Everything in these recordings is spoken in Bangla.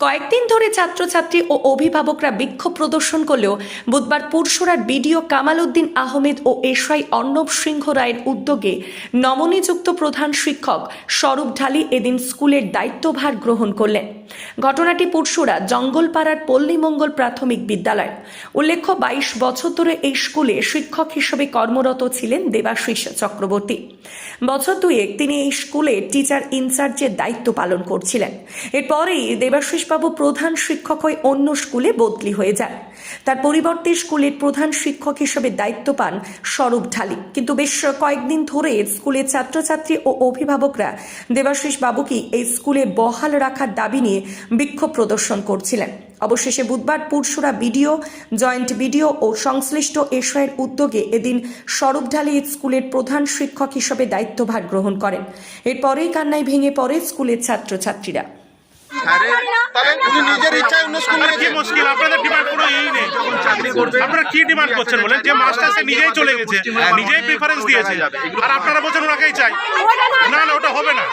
কয়েকদিন ধরে ছাত্রছাত্রী ও অভিভাবকরা বিক্ষোভ প্রদর্শন করলেও বুধবার পুরসুরার বিডিও কামাল উদ্দিন আহমেদ ও এসআই অর্ণব সিংহ রায়ের উদ্যোগে নমনিযুক্ত প্রধান শিক্ষক স্বরূপ ঢালি এদিন স্কুলের দায়িত্বভার গ্রহণ করলেন। ঘটনাটি পুরসুরা জঙ্গলপাড়ার পল্লীমঙ্গল প্রাথমিক বিদ্যালয়। উল্লেখ্য, বাইশ বছর ধরে এই স্কুলে শিক্ষক হিসেবে কর্মরত ছিলেন দেবাশিস চক্রবর্তী। বছর দুয়েক তিনি এই স্কুলে টিচার ইনচার্জের দায়িত্ব পালন করছিলেন। এরপরেই দেবাশিসবাবু প্রধান শিক্ষক হয়ে অন্য স্কুলে বদলি হয়ে যান। তার পরিবর্তে স্কুলের প্রধান শিক্ষক হিসেবে দায়িত্ব পান স্বরূপ ঢালি। কিন্তু বেশ কয়েকদিন ধরে স্কুলের ছাত্রছাত্রী ও অভিভাবকরা দেবাশিস বাবুকে এই স্কুলে বহাল রাখার দাবি নিয়ে বিক্ষোভ প্রদর্শন করছিলেন। অবশেষে বুধবার পুরসুরা বিডিও, জয়েন্ট বিডিও ও সংশ্লিষ্ট এশয়ের উদ্যোগে এদিন স্বরূপ ঢালি স্কুলের প্রধান শিক্ষক হিসেবে দায়িত্বভার গ্রহণ করেন। এরপরেই কান্নায় ভেঙে পড়ে স্কুলের ছাত্রছাত্রীরা। উনি নিজের ইচ্ছায় স্কুল কি মুশকিল আপনাদের ডিমান্ড কোনো এই নেই আপনারা কি ডিমান্ড করছেন বলেন যে মাস্টার সে নিজেই চলে গেছে নিজেই প্রেফারেন্স দিয়েছে আর আপনারা বলছেন ওনাকেই চাই না না ওটা হবে না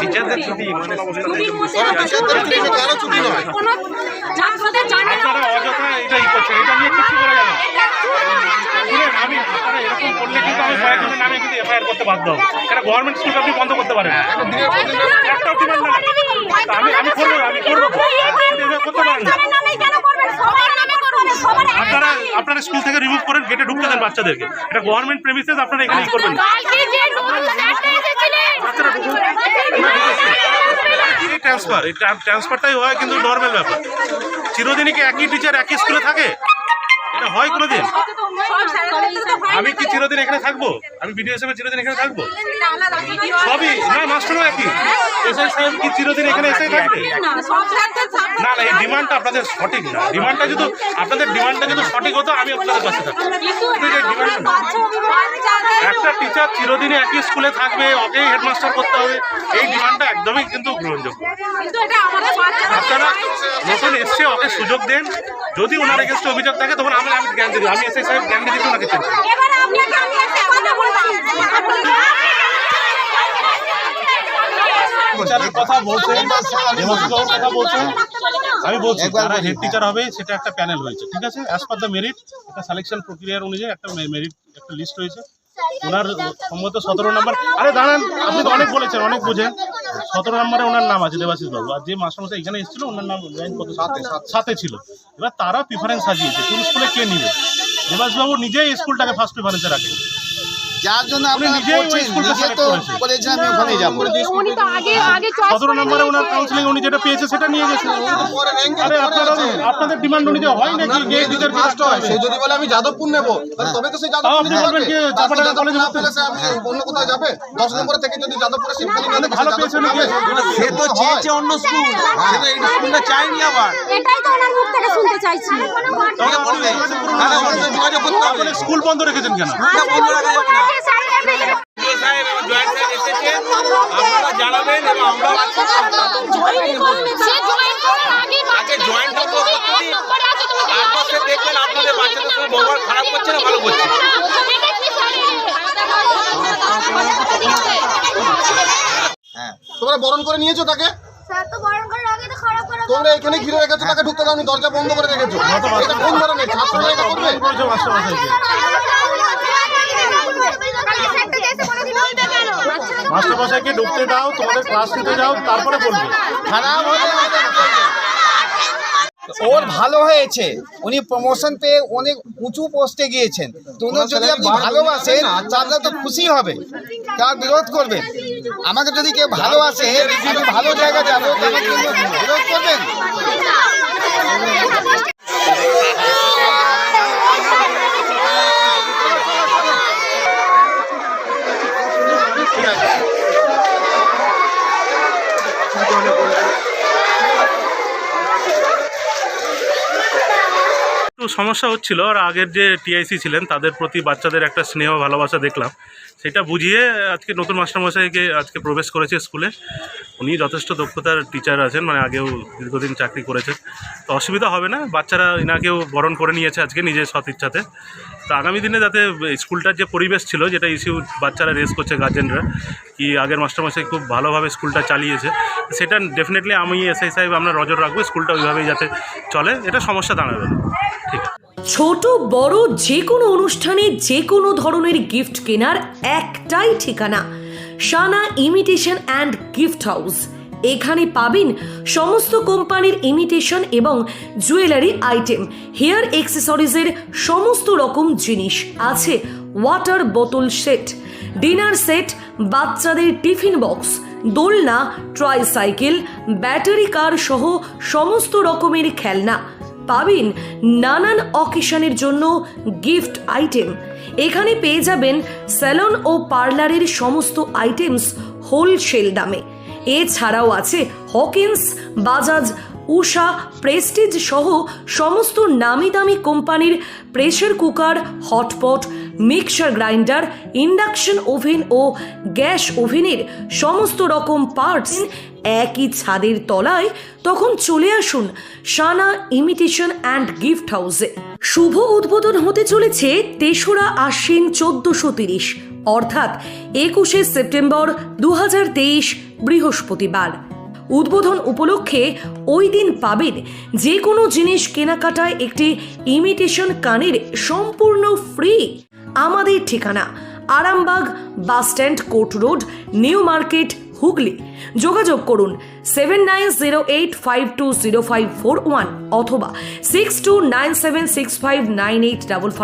টিচারদের ছুটি কেন ছুটি। নয়। আপনারা অযথা এটা ই করছেন এটা নিয়ে কিছু করা যাবে আমি এরকম করলে কিন্তু আমি কয়েকজনের নামে কিন্তু এফআইআর করতে বাধ্য হব। এটা গভর্নমেন্ট স্কুলকে আপনি বন্ধ করতে পারেন। না। একটাও ডিমান্ড না আমি আমি করব আমি করব। করতে পারেন আপনারা আপনারা স্কুল থেকে রিমুভ করেন গেটে ঢুকতে দেন বাচ্চাদেরকে। এটা গভর্নমেন্ট প্রেমিসেস আপনারা এখানেই করবেন। ট্রান্সফার এই ট্রান্সফারটাই হয় কিন্তু নর্মাল ব্যাপার। চিরদিনই কি একই টিচার একই স্কুলে থাকে? এটা হয় কোনোদিন? আমি কি চিরদিন এখানে থাকব? আমি বিডিও হিসেবে চিরদিন এখানে থাকব? সবই না মাস্টারও একই। এসআই সাহেব কি চিরদিন এখানে এসে থাকবে? না না এই ডিমান্ডটা আপনাদের সঠিক না। ডিমান্ডটা যদি আপনাদের ডিমান্ডটা যদি সঠিক হতো আমি আপনাদের পাশে থাকতাম। একটা টিচার চিরদিনই একই স্কুলে থাকবে ওকেই হেডমাস্টার করতে হবে। এই ডিমান্ডটা একদমই কিন্তু গ্রহণযোগ্য। আপনারা নতুন এসছে ওকে সুযোগ দেন। যদি ওনার এগেনস্টে অভিযোগ থাকে তখন আমি আমি জ্ঞান দিই আমি এসআই সাহেব জ্ঞান দিয়ে দিচ্ছি ওনাকে এবার আপনাকে আমি একটা কথা বলছি কথা বলছেন কথা বলছেন। আমি বলছি যারা হেড টিচার হবে সেটা একটা প্যানেল রয়েছে ঠিক আছে? অ্যাজ পার দ্য মেরিট একটা সিলেকশন প্রক্রিয়ার অনুযায়ী একটা মেরিট একটা লিস্ট রয়েছে। ওনার সম্ভবত সতেরো নম্বর আরে দাঁড়ান আপনি তো অনেক বলেছেন অনেক বোঝেন। সতেরো নম্বরে ওনার নাম আছে দেবাশিস বাবু। আর যে মাস্টারমশাই এখানে এসেছিল ওনার নাম লাইন কত? সাথে সাথে। ছিল। এবার তারা প্রিফারেন্স সাজিয়েছে। কোন স্কুলে কে নিবে? দেবাশিসবাবু নিজেই স্কুলটাকে ফার্স্ট প্রিফারেন্সে রাখেন। যার জন্য উনি আপনারা করছেন নিজে তো করেছে। আমি ওখানেই যাব। উনি তো আগে আগে চয়েস সতেরো নম্বরে ওনার কাউন্সিলিং উনি যেটা পেয়েছে সেটা নিয়ে গেছে। আরে আপনারা আপনাদের ডিমান্ড অনুযায়ী হয় নাকি? গে ফার্স্ট হয় সে যদি বলে আমি যাদবপুর নেব তবে তো সে যাদবপুর আপনি। কি না পেলে আমি অন্য কোথাও যাবে? দশ নম্বরে থেকে যদি যাদবপুরে সিট খালি না ভালো পেয়েছে নাকি? সে তো চেয়েছে অন্য স্কুল সে তো এই স্কুলটা চাইনি আবার। এটাই তো ওনার মুখ থেকে শুনতে চাইছি। যোগাযোগ করতে হবে। স্কুল বন্ধ রেখেছেন কেন? বন্ধ রাখা যাবে না জানাবেন এবং দেখবেন আপনাদের বাচ্চাদের সঙ্গে ব্যবহার খারাপ করছে না ভালো করছে? হ্যাঁ তোমরা বরণ করে নিয়েছো তাকে? স্যার তো বরণ করে আগে তো খারাপ করে তোমরা এখানে ঘিরে রেখেছো তাকে ঢুকতে দরজা বন্ধ করে রেখেছো। এটা কোন ধরনের? ছাত্র করবে মাস্টারমশাইকে ঢুকতে দাও, তোমাদের ক্লাস নিতে যাও, তারপরে বলবে। খারাপ ওর ভালো হয়েছে। উনি প্রমোশন পেয়ে অনেক উঁচু পোস্টে গিয়েছেন। তো উনি যদি আপনি ভালোবাসেন, তাহলে তো খুশি হবে। তার বিরোধ করবেন। আমাকে যদি কেউ ভালোবাসে, আমি ভালো জায়গা যাব বিরোধ করবেন? সমস্যা হচ্ছিল, আর আগের যে টিআইসি ছিলেন, তাদের প্রতি বাচ্চাদের একটা স্নেহ, ভালোবাসা দেখলাম। সেটা বুঝিয়ে আজকে নতুন মাস্টারমশাইকে আজকে প্রবেশ করেছে স্কুলে। উনি যথেষ্ট দক্ষতার টিচার আছেন মানে আগেও দীর্ঘদিন চাকরি করেছেন। তো অসুবিধা হবে না, বাচ্চারা এনাকেও বরণ করে নিয়েছে আজকে নিজের সৎ ইচ্ছাতে। তো আগামী দিনে যাতে স্কুলটার যে পরিবেশ ছিল, যেটা ইস্যু বাচ্চারা রেস করছে গার্জেনরা কি আগের মাস্টারমশাই খুব ভালোভাবে স্কুলটা চালিয়েছে, সেটা ডেফিনেটলি আমি এসআই সাহেব আমরা নজর রাখব, স্কুলটা ওইভাবেই যাতে চলে, এটা সমস্যা দাঁড়াবে ছোট, বড় যে কোনো অনুষ্ঠানে যে কোনো ধরনের গিফট কেনার একটাই ঠিকানা। Sana imitation and gift house এখানে পাবেন সমস্ত কোম্পানির ইমিটেশন এবং জুয়েলারি আইটেম হেয়ার এক্সেসরিজের সমস্ত রকম জিনিস। আছে ওয়াটার বোতল সেট ডিনার সেট বাচ্চাদের টিফিন বক্স দোলনা ট্রাইসাইকেল ব্যাটারি কার সহ সমস্ত রকমের খেলনা। পাবেন নানান অকেশনের জন্য গিফট আইটেম। এখানে পেয়ে যাবেন স্যালন ও পার্লারের সমস্ত আইটেমস হোলসেল দামে। এছাড়াও আছে হকিন্স, বাজাজ, উষা, প্রেস্টিজ সহ সমস্ত নামি দামি কোম্পানির pressure cooker, hotpot mixer grinder, induction oven ও গ্যাস ওভেনের সমস্ত রকম পার্টস একই ছাদের তলায় তখন চলে আসুন সানা ইমিটেশন অ্যান্ড গিফট হাউসে। শুভ উদ্বোধন হতে চলেছে তেসরা আশ্বিন চোদ্দশো তিরিশ, অর্থাৎ একুশে সেপ্টেম্বর দু হাজার তেইশ বৃহস্পতিবার। উদ্বোধন উপলক্ষে ওই দিন পাবেন যে কোনো জিনিস কেনাকাটায় একটি ইমিটেশন কানের সম্পূর্ণ ফ্রি। আমাদের ঠিকানা Arambagh bus stand court road, new market, Hooghly. যোগাযোগ করুন seven nine zero eight five two zero five four one অথবা six two nine seven six five nine eight double five